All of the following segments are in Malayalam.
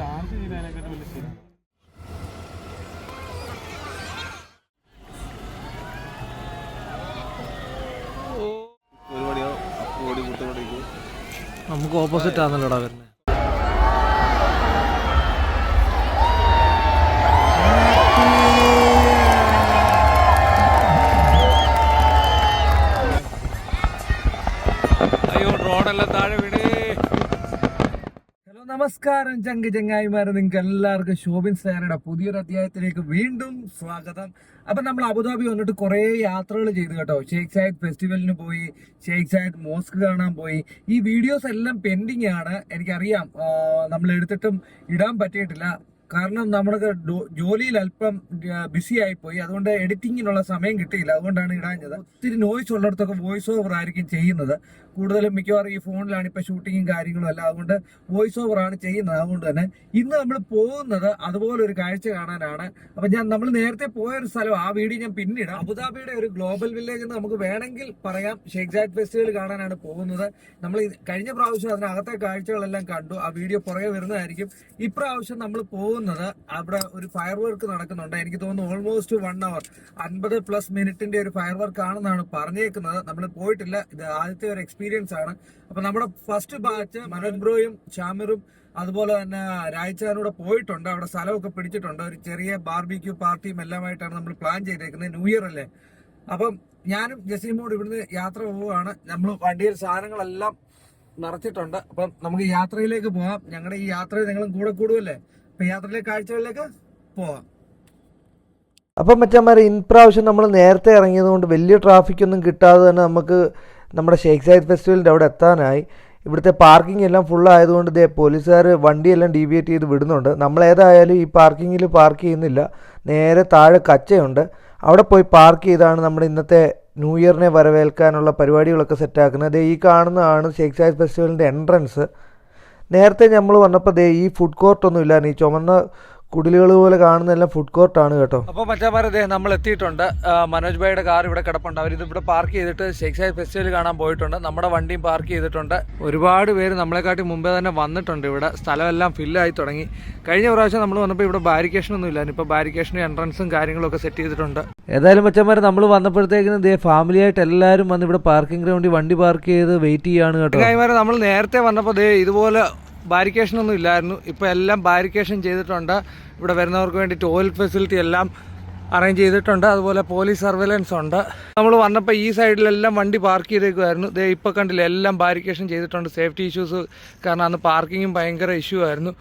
ചാർജ് ചെയ്യുന്നതിനെക്കാട്ടും വലിയ ശരി നമുക്ക് ഓപ്പോസിറ്റ് ആണല്ലോടാ വരുന്നത് നമസ്കാരം ചങ്ക് ചങ്ങായിമാരെ. നിങ്ങൾക്ക് എല്ലാവർക്കും ശോഭിൻ സാറുടെ പുതിയൊരു അധ്യായത്തിലേക്ക് വീണ്ടും സ്വാഗതം. അപ്പം നമ്മൾ അബുദാബി വന്നിട്ട് കുറേ യാത്രകൾ ചെയ്തു കേട്ടോ. ഷെയ്ഖ് സായിദ് ഫെസ്റ്റിവലിന് പോയി ഷെയ്ഖ് സായിദ് മോസ്ക് കാണാൻ പോയി. ഈ വീഡിയോസ് എല്ലാം പെൻഡിങ് ആണ്. എനിക്കറിയാം നമ്മൾ എടുത്തിട്ടും ഇടാൻ പറ്റിയിട്ടില്ല. കാരണം നമ്മുടെ ജോലിയിൽ അല്പം ബിസി ആയിപ്പോയി. അതുകൊണ്ട് എഡിറ്റിങ്ങിനുള്ള സമയം കിട്ടിയില്ല. അതുകൊണ്ടാണ് ഇടാഞ്ഞത്. ഒത്തിരി നോയ്സ് ഉള്ളിടത്തൊക്കെ വോയിസ് ഓവർ ആയിരിക്കും ചെയ്യുന്നത്. കൂടുതലും മിക്കവാറും ഈ ഫോണിലാണ് ഇപ്പൊ ഷൂട്ടിങ്ങും കാര്യങ്ങളും എല്ലാം. അതുകൊണ്ട് വോയിസ് ഓവർ ആണ് ചെയ്യുന്നത്. അതുകൊണ്ട് തന്നെ ഇന്ന് നമ്മൾ പോകുന്നത് അതുപോലെ ഒരു കാഴ്ച കാണാനാണ്. അപ്പൊ ഞാൻ നമ്മൾ നേരത്തെ പോയ ഒരു സ്ഥലം ആ വീഡിയോ ഞാൻ പിന്നീട് അബുദാബിയുടെ ഒരു ഗ്ലോബൽ വില്ലേജ് എന്ന് നമുക്ക് വേണമെങ്കിൽ പറയാം. ഷെയ്ഖ് ജാദ് ഫെസ്റ്റിവൽ കാണാനാണ് പോകുന്നത്. നമ്മൾ കഴിഞ്ഞ പ്രാവശ്യം അതിനകത്തെ കാഴ്ചകളെല്ലാം കണ്ടു. ആ വീഡിയോ പുറകെ വരുന്നതായിരിക്കും. ഇപ്രാവശ്യം നമ്മൾ പോകുന്നത് അവിടെ ഒരു ഫയർ വർക്ക് നടക്കുന്നുണ്ട്. എനിക്ക് തോന്നുന്നു ഓൾമോസ്റ്റ് വൺ അവർ അൻപത് പ്ലസ് മിനിറ്റിന്റെ ഒരു ഫയർ വർക്ക് ആണെന്നാണ് പറഞ്ഞേക്കുന്നത്. നമ്മൾ പോയിട്ടില്ല. ഇത് ആദ്യത്തെ ഒരു എക്സ്പീരിയൻസ് ആണ്. അപ്പൊ നമ്മുടെ ഫസ്റ്റ് ബാച്ച് മനോജ് ബ്രോയും ഷാമിറും അതുപോലെ തന്നെ രാജ്ചാനൂടെ പോയിട്ടുണ്ട്. അവിടെ സ്ഥലമൊക്കെ പിടിച്ചിട്ടുണ്ട്. ഒരു ചെറിയ ബാർബിക്യൂ പാർട്ടിയും എല്ലാമായിട്ടാണ് നമ്മൾ പ്ലാൻ ചെയ്തേക്കുന്നത്. ന്യൂ ഇയർ അല്ലേ? അപ്പം ഞാനും ജസീമോട് ഇവിടുന്ന് യാത്ര പോവുകയാണ്. നമ്മൾ വണ്ടിയിൽ സാധനങ്ങളെല്ലാം നിറച്ചിട്ടുണ്ട്. അപ്പം നമുക്ക് യാത്രയിലേക്ക് പോവാം ഞങ്ങളുടെ ഈ യാത്രയിൽ നിങ്ങളും കൂടെ കൂടുമല്ലേ അപ്പൊ യാത്രയിലെ കാഴ്ചകളിലേക്ക് പോവാം. അപ്പം മറ്റന്മാരെ ഇപ്രാവശ്യം നമ്മൾ നേരത്തെ ഇറങ്ങിയതുകൊണ്ട് വലിയ ട്രാഫിക്കൊന്നും കിട്ടാതെ തന്നെ നമുക്ക് നമ്മുടെ ഷെയ്ഖ് സായിദ് ഫെസ്റ്റിവലിന്റെ അവിടെ എത്താനായി. ഇവിടുത്തെ പാർക്കിംഗ് എല്ലാം ഫുൾ ആയതുകൊണ്ട് ഇതേ പോലീസുകാർ വണ്ടിയെല്ലാം ഡീവിയേറ്റ് ചെയ്ത് വിടുന്നുണ്ട്. നമ്മൾ ഏതായാലും ഈ പാർക്കിങ്ങിൽ പാർക്ക് ചെയ്യുന്നില്ല. നേരെ താഴെ കച്ചയുണ്ട്. അവിടെ പോയി പാർക്ക് ചെയ്താണ് നമ്മുടെ ഇന്നത്തെ ന്യൂ ഇയറിനെ വരവേൽക്കാനുള്ള പരിപാടികളൊക്കെ സെറ്റാക്കുന്നത് ദേ ഈ കാണുന്നതാണ് ഷെയ്ഖ് സായിദ് ഫെസ്റ്റിവലിന്റെ എൻട്രൻസ് നേരത്തെ നമ്മൾ വന്നപ്പോൾ ദേ ഈ ഫുഡ് കോർട്ടൊന്നും ഇല്ലായിരുന്നു ഈ ചുമന്ന കുടിലുകൾ പോലെ കാണുന്ന എല്ലാം ഫുഡ് കോർട്ടാണ് കേട്ടോ. അപ്പോൾ മറ്റേ നമ്മൾ എത്തിയിട്ടുണ്ട്. മനോജ് ഭായിയുടെ കാർ ഇവിടെ കിടപ്പുണ്ട്. അവരിത് ഇവിടെ പാർക്ക് ചെയ്തിട്ട് ഷെയ്ഖ് സാഹിബ് ഫെസ്റ്റിവൽ കാണാൻ പോയിട്ടുണ്ട്. നമ്മുടെ വണ്ടിയും പാർക്ക് ചെയ്തിട്ടുണ്ട്. ഒരുപാട് പേര് നമ്മളെക്കാട്ടി മുമ്പേ തന്നെ വന്നിട്ടുണ്ട് ഇവിടെ. സ്ഥലമെല്ലാം ഫില്ലായി തുടങ്ങി. കഴിഞ്ഞ പ്രാവശ്യം നമ്മൾ വന്നപ്പോൾ ഇവിടെ ബാരിക്കേഷൻ ഒന്നും ഇല്ലായിരുന്നു. ഇപ്പോൾ ബാരിക്കേഷനും എൻട്രൻസും കാര്യങ്ങളൊക്കെ സെറ്റ് ചെയ്തിട്ടുണ്ട്. ഏതായാലും മച്ചന്മാരെ നമ്മൾ വന്നപ്പോഴത്തേക്കിനും ദേ ഫാമിലി ആയിട്ട് എല്ലാവരും വന്ന് ഇവിടെ പാർക്കിംഗ് ഗ്രൗണ്ടിൽ വണ്ടി പാർക്ക് ചെയ്ത് വെയിറ്റ് ചെയ്യാണ് കേട്ടോ. കൈമാരെ നമ്മൾ നേരത്തെ വന്നപ്പോൾ ദേ ഇതുപോലെ ബാരിക്കേഷൻ ഒന്നും ഇല്ലായിരുന്നു. ഇപ്പോൾ എല്ലാം ബാരിക്കേഷൻ ചെയ്തിട്ടുണ്ട്. ഇവിടെ വരുന്നവർക്ക് വേണ്ടി ടോയ്ലറ്റ് ഫെസിലിറ്റി എല്ലാം അറേഞ്ച് ചെയ്തിട്ടുണ്ട്. അതുപോലെ പോലീസ് സർവേലൻസ് ഉണ്ട്. നമ്മൾ വന്നപ്പോൾ ഈ സൈഡിലെല്ലാം വണ്ടി പാർക്ക് ചെയ്തേക്കുമായിരുന്നു ദേ ഇപ്പോൾ കണ്ടില്ല എല്ലാം ബാരിക്കേഷൻ ചെയ്തിട്ടുണ്ട്. സേഫ്റ്റി ഇഷ്യൂസ് കാരണം അന്ന് പാർക്കിങ്ങും ഭയങ്കര ഇഷ്യൂ ആയിരുന്നു.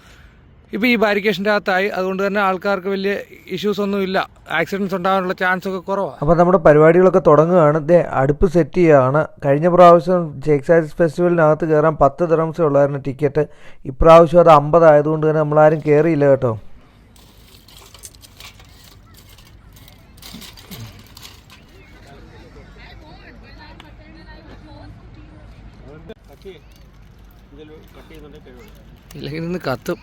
ഇപ്പോൾ ഈ ബാരിക്കേഷന്റെ അകത്തായി. അതുകൊണ്ട് തന്നെ ആൾക്കാർക്ക് വലിയ ഇഷ്യൂസ് ഒന്നും ഇല്ല. ആക്സിഡൻസ് ഉണ്ടാകാനുള്ള ചാൻസ് ഒക്കെ കുറവാണ് അപ്പോൾ നമ്മുടെ പരിപാടികളൊക്കെ തുടങ്ങുകയാണ്. ദേ അടുപ്പ് സെറ്റ് ചെയ്യുകയാണ് കഴിഞ്ഞ പ്രാവശ്യം ജേക്ക് സായിസ് ഫെസ്റ്റിവലിനകത്ത് കയറാൻ പത്ത് ദിറംസേ ഉള്ളായിരുന്നു ടിക്കറ്റ് ഇപ്രാവശ്യം അത് അമ്പത് ആയതുകൊണ്ട് തന്നെ നമ്മളാരും കയറിയില്ല കേട്ടോ. ഇല്ലെങ്കിൽ നിന്ന് കത്തും.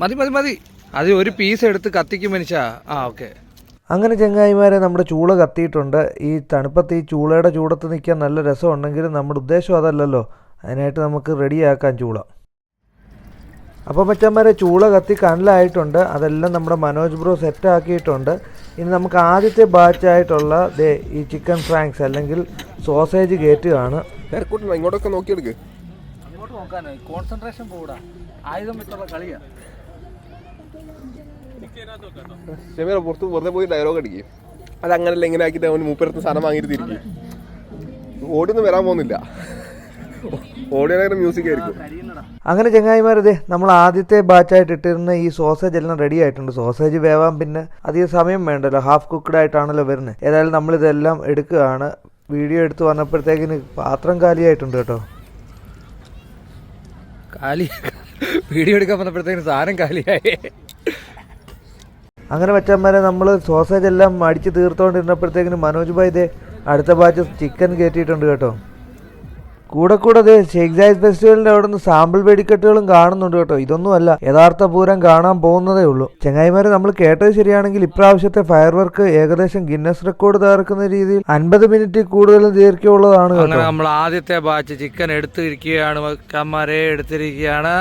മതി മതി മതി. അത് ഒരു പീസ് എടുത്ത് കത്തിക്കും മനുഷ്യ. ആ ഓക്കെ അങ്ങനെ ചങ്ങായിമാരെ നമ്മുടെ ചൂള കത്തിയിട്ടുണ്ട്. ഈ തണുപ്പത്ത് ഈ ചൂളയുടെ ചൂടത്ത് നിൽക്കാൻ നല്ല രസമുണ്ടെങ്കിലും നമ്മുടെ ഉദ്ദേശം അതല്ലല്ലോ. അതിനായിട്ട് നമുക്ക് റെഡിയാക്കാം ചൂള. അപ്പോൾ മച്ചന്മാരെ ചൂള കത്തി കനലായിട്ടുണ്ട്. അതെല്ലാം നമ്മുടെ മനോജ് ബ്രോ സെറ്റ് ആക്കിയിട്ടുണ്ട്. ഇനി നമുക്ക് ആദ്യത്തെ ബാച്ചായിട്ടുള്ള ദേ ഈ ചിക്കൻ ഫ്രാങ്ക്സ് അല്ലെങ്കിൽ സോസേജ് ഗേറ്റ് ആണ്. ഇങ്ങോട്ടൊക്കെ നോക്കിയെടുക്ക്. അങ്ങോട്ട് നോക്കാനോ കോൺസെൻട്രേഷൻ പോടാ ആയുധം വെച്ചുള്ള കളിയാ. ഷമീറ പുറത്ത് വെറുതെ പോയി ഡയലോഗ് അടിക്കും. അത് അങ്ങനല്ല ഇങ്ങനെ ആക്കിയിട്ട് അവന് മൂപ്പരത്ത് സാധനം വാങ്ങിയിട്ട് തിരിക്കും ഓടിയൊന്നും വരാൻ പോകുന്നില്ല. മ്യൂസിക് ആയിരിക്കും. അങ്ങനെ ചങ്ങായിമാരതെ നമ്മൾ ആദ്യത്തെ ബാച്ചായിട്ട് ഇട്ടിരുന്ന ഈ സോസേജ് എല്ലാം റെഡി ആയിട്ടുണ്ട്. സോസേജ് വേവാൻ പിന്നെ അധികം സമയം വേണ്ടല്ലോ. ഹാഫ് കുക്ക്ഡ് ആയിട്ടാണല്ലോ വരുന്നത് ഏതായാലും നമ്മൾ ഇതെല്ലാം എടുക്കുകയാണ്. വീഡിയോ എടുത്ത് വന്നപ്പോഴത്തേക്കിന് പാത്രം കാലിയായിട്ടുണ്ട് കേട്ടോ. കാലി. വീഡിയോ എടുക്കാൻ വന്നപ്പോഴത്തേക്കിന് സാധനം കാലിയായി. അങ്ങനെ വെച്ചന്മാരെ നമ്മൾ സോസേജ് എല്ലാം അടിച്ച് തീർത്തുകൊണ്ടിരുന്നപ്പോഴത്തേക്കിന് മനോജ് ഭായ് ഇതേ അടുത്ത ബാച്ച് ചിക്കൻ കയറ്റിയിട്ടുണ്ട് കേട്ടോ. കൂടെ കൂടെ അതെ ഷെയ്ഖ് സായിദ് ഫെസ്റ്റിവലിന്റെ അവിടെ നിന്ന് സാമ്പിൾ വെടിക്കെട്ടുകളും കാണുന്നുണ്ട് കേട്ടോ. ഇതൊന്നുമല്ല യഥാർത്ഥ പൂരം കാണാൻ പോകുന്നതേ ഉള്ളൂ. ചെങ്ങായിമാരെ നമ്മൾ കേട്ടത് ശരിയാണെങ്കിൽ ഇപ്രാവശ്യത്തെ ഫയർ വർക്ക് ഏകദേശം ഗിന്നസ് റെക്കോർഡ് തകർക്കുന്ന രീതിയിൽ അൻപത് മിനിറ്റ് കൂടുതൽ ദീർഘ്യമുള്ളതാണ് നമ്മൾ ആദ്യത്തെ ബാച്ച് ചിക്കൻ എടുത്തിരിക്കുകയാണ്. വക്കന്മാരെ എടുത്തിരിക്കുകയാണ്.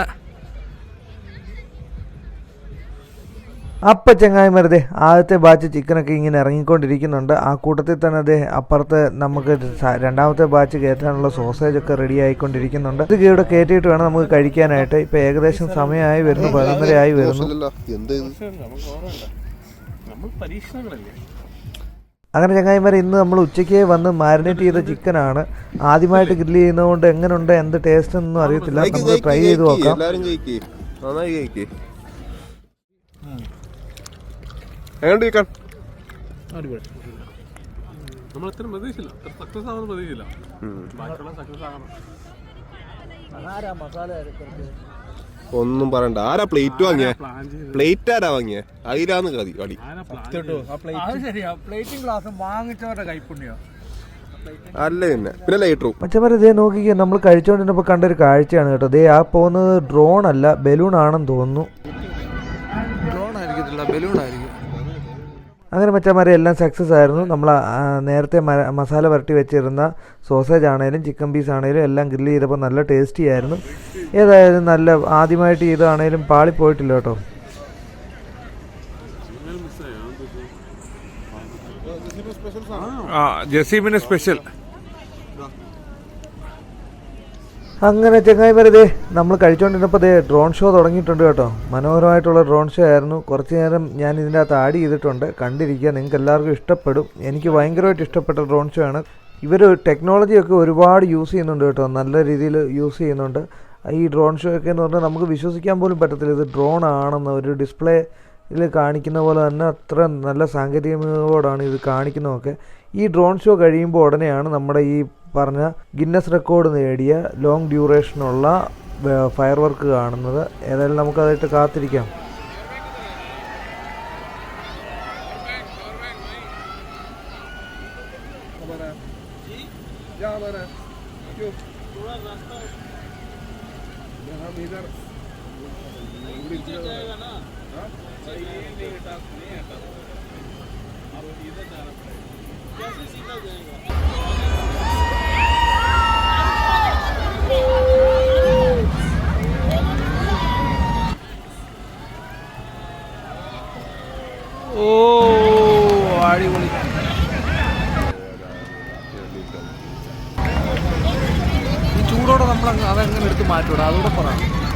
അപ്പം ചെങ്ങായിമാരതെ ആദ്യത്തെ ബാച്ച് ചിക്കനൊക്കെ ഇങ്ങനെ ഇറങ്ങിക്കൊണ്ടിരിക്കുന്നുണ്ട്. ആ കൂട്ടത്തിൽ തന്നെ അതെ അപ്പുറത്ത് നമുക്ക് രണ്ടാമത്തെ ബാച്ച് കയറ്റാനുള്ള സോസേജ് ഒക്കെ റെഡി ആയിക്കൊണ്ടിരിക്കുന്നുണ്ട്. ഇത് ഇവിടെ കയറ്റിയിട്ട് വേണം നമുക്ക് കഴിക്കാനായിട്ട്. ഇപ്പം ഏകദേശം സമയമായി വരുന്നു പതിനൊന്നര ആയി വരുന്നു. മോശമില്ലല്ലോ. എന്ത് ഇത്? നമ്മൾ പരീക്ഷണങ്ങളല്ലേ? അങ്ങനെ ചങ്ങായിമാരെ ഇന്ന് നമ്മൾ ഉച്ചയ്ക്ക് വന്ന് മാരിനേറ്റ് ചെയ്ത ചിക്കനാണ് ആദ്യമായിട്ട് ഗ്രില്ല് ചെയ്യുന്നതുകൊണ്ട് എങ്ങനെയുണ്ട് എന്ത് ടേസ്റ്റ് ഒന്നും അറിയത്തില്ല. നമുക്ക് ട്രൈ ചെയ്ത്. നോക്കാം. നന്നായി എങ്ങോട്ട് ചിക്കൻ അടിപൊളി. നമ്മൾ അത്ര പ്രതീക്ഷയില്ല. അത്ര സക്സസ് ആവുന്ന പ്രതീക്ഷയില്ല. ബാക്കിയുള്ള സക്സസ് ആകണം ഒന്നും പറയണ്ട. ആരാ പ്ലേറ്റ് വാങ്ങിയ? പ്ലേറ്റ് ആരാ വാങ്ങിയ? അതിലാന്ന് കതി കടി അല്ല പിന്നെ. പിന്നെ ലൈറ്ററും മച്ചന്മാരെ ഇതേ നോക്കിക്കേ നമ്മൾ കഴിച്ചുകൊണ്ടിരുന്നപ്പോൾ കണ്ടൊരു കാഴ്ചയാണ് കേട്ടോ. ദേ ആ പോകുന്നത് ഡ്രോൺ അല്ല ബലൂൺ ആണെന്ന് തോന്നുന്നു. ഡ്രോൺ ആയിരിക്കത്തില്ല ബലൂൺ ആയിരിക്കും. അങ്ങനെ മച്ചന്മാരെ എല്ലാം സക്സസ് ആയിരുന്നു. നമ്മൾ നേരത്തെ മസാല വരട്ടി വെച്ചിരുന്ന സോസേജ് ആണേലും ചിക്കൻ പീസ് ആണേലും എല്ലാം ഗ്രില്ല് ചെയ്തപ്പോൾ നല്ല ടേസ്റ്റി ആയിരുന്നു. ഏതായാലും നല്ല ആദ്യമായിട്ട് ചെയ്തതാണേലും പാളി പോയിട്ടില്ല കേട്ടോ ജസീമിന് സ്പെഷ്യൽ അങ്ങനെ ചെങ്ങായിമാരെ ദേ നമ്മൾ കഴിച്ചുകൊണ്ടിരുന്നപ്പോൾ ദേ ഡ്രോൺ ഷോ തുടങ്ങിയിട്ടുണ്ട് കേട്ടോ. മനോഹരമായിട്ടുള്ള ഡ്രോൺ ഷോ ആയിരുന്നു. കുറച്ച് നേരം ഞാൻ ഇതിന്റെ അകത്ത് ആഡ് ചെയ്തിട്ടുണ്ട്. കണ്ടിരിക്കുക നിങ്ങൾക്ക് എല്ലാവർക്കും ഇഷ്ടപ്പെടും. എനിക്ക് ഭയങ്കരമായിട്ട് ഇഷ്ടപ്പെട്ട ഡ്രോൺ ഷോ ആണ്. ഇവർ ടെക്നോളജിയൊക്കെ ഒരുപാട് യൂസ് ചെയ്യുന്നുണ്ട് കേട്ടോ. നല്ല രീതിയിൽ യൂസ് ചെയ്യുന്നുണ്ട്. ഈ ഡ്രോൺ ഷോ ഒക്കെ എന്ന് പറഞ്ഞാൽ നമുക്ക് വിശ്വസിക്കാൻ പോലും പറ്റത്തില്ല. ഇത് ഡ്രോൺ ആണെന്ന് ഒരു ഡിസ്പ്ലേയിൽ കാണിക്കുന്ന പോലെ തന്നെ അത്ര നല്ല സാങ്കേതികതയോടാണ് ഇത് കാണിക്കുന്നതൊക്കെ. ഈ ഡ്രോൺ ഷോ കഴിയുമ്പോൾ ഉടനെയാണ് നമ്മുടെ ഈ പറഞ്ഞ ഗിന്നസ് റെക്കോർഡ് നേടിയ ലോങ് ഡ്യൂറേഷനുള്ള ഫയർ വർക്ക് കാണുന്നത്. ഏതായാലും നമുക്കതായിട്ട് കാത്തിരിക്കാം. ചൂടോടെ നമ്മൾ അതെങ്ങനെ എടുത്ത് മാറ്റൂടാ അതോടൊപ്പം പറ.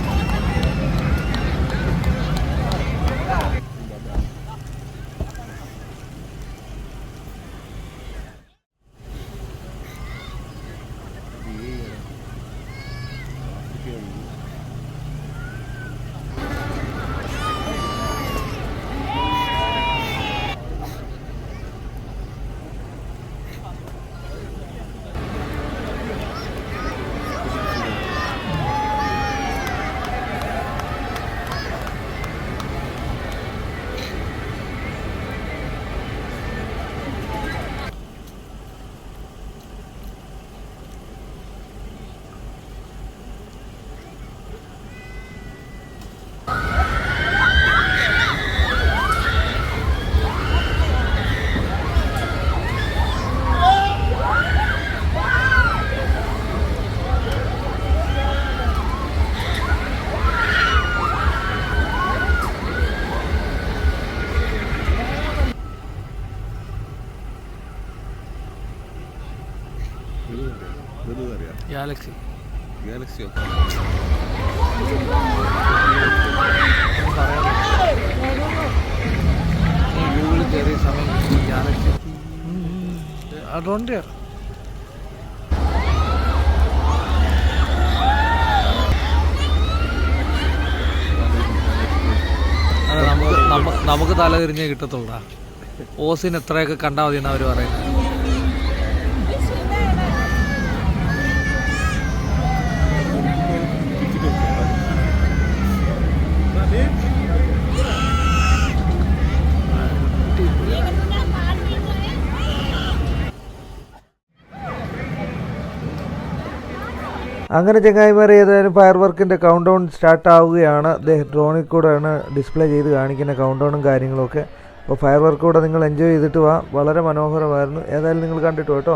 ഗാലക്സി ഗാലക്സിയോ ഗൂഗിളിൽ കയറിയ സമയം ഗാലക്സി അതുകൊണ്ട് അത് നമുക്ക് നമുക്ക് തല തിരിഞ്ഞേ കിട്ടത്തുള്ളൂ. ഓസിന് എത്രയൊക്കെ കണ്ടാൽ മതി എന്നാ അവർ പറയുന്നത്. അങ്ങനെ ചങ്ങായിമാരെ ഏതായാലും ഫയർ വർക്കിന്റെ കൗണ്ട് ഡൗൺ സ്റ്റാർട്ട് ആവുകയാണ്. ദേ ഡ്രോണിൽ കൂടെയാണ് ഡിസ്പ്ലേ ചെയ്ത് കാണിക്കുന്ന കൗണ്ട് ഡൗണും കാര്യങ്ങളൊക്കെ അപ്പോൾ ഫയർ വർക്ക് കൂടെ നിങ്ങൾ എൻജോയ് ചെയ്തിട്ട് വാ. വളരെ മനോഹരമായിരുന്നു. ഏതായാലും നിങ്ങൾ കണ്ടിട്ടു കേട്ടോ.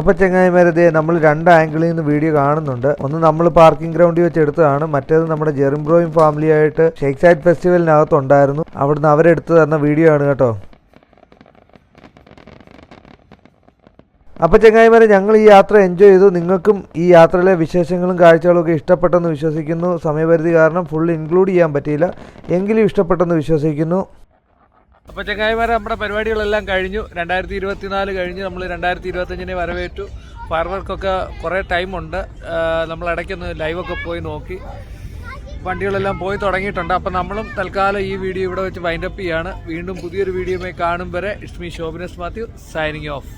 അപ്പോൾ ചെങ്ങായിമാരതേ നമ്മൾ രണ്ട് ആംഗിളിൽ നിന്ന് വീഡിയോ കാണുന്നുണ്ട്. ഒന്ന് നമ്മൾ പാർക്കിംഗ് ഗ്രൗണ്ടിൽ വെച്ച് എടുത്തതാണ്. മറ്റേത് നമ്മുടെ ജെറിംബ്രോയും ഫാമിലിയായിട്ട് ഷേക്ക് സൈഡ് ഫെസ്റ്റിവലിനകത്തുണ്ടായിരുന്നു അവിടുന്ന് അവരെടുത്ത് തന്ന വീഡിയോ ആണ് കേട്ടോ. അപ്പോൾ ചെങ്ങായിമാരെ ഞങ്ങൾ ഈ യാത്ര എൻജോയ് ചെയ്തു. നിങ്ങൾക്കും ഈ യാത്രയിലെ വിശേഷങ്ങളും കാഴ്ചകളും ഒക്കെ ഇഷ്ടപ്പെട്ടെന്ന് വിശ്വസിക്കുന്നു. സമയപരിധി കാരണം ഫുൾ ഇൻക്ലൂഡ് ചെയ്യാൻ പറ്റിയില്ല. എങ്കിലും ഇഷ്ടപ്പെട്ടെന്ന് വിശ്വസിക്കുന്നു. അപ്പോൾ ചങ്ങായിമാരെ നമ്മുടെ പരിപാടികളെല്ലാം കഴിഞ്ഞു. രണ്ടായിരത്തി ഇരുപത്തിനാല് കഴിഞ്ഞ് നമ്മൾ രണ്ടായിരത്തി ഇരുപത്തഞ്ചിനെ വരവേറ്റു ഫയർ വർക്കൊക്കെ കുറേ ടൈമുണ്ട് നമ്മൾ ഇടയ്ക്കൊന്ന് ലൈവൊക്കെ പോയി നോക്കി. വണ്ടികളെല്ലാം പോയി തുടങ്ങിയിട്ടുണ്ട്. അപ്പം നമ്മളും തൽക്കാലം ഈ വീഡിയോ ഇവിടെ വെച്ച് വൈൻഡപ്പ് ചെയ്യാണ്. വീണ്ടും പുതിയൊരു വീഡിയോയുമായി കാണും വരെ. It's me Shobhanas Mathew signing off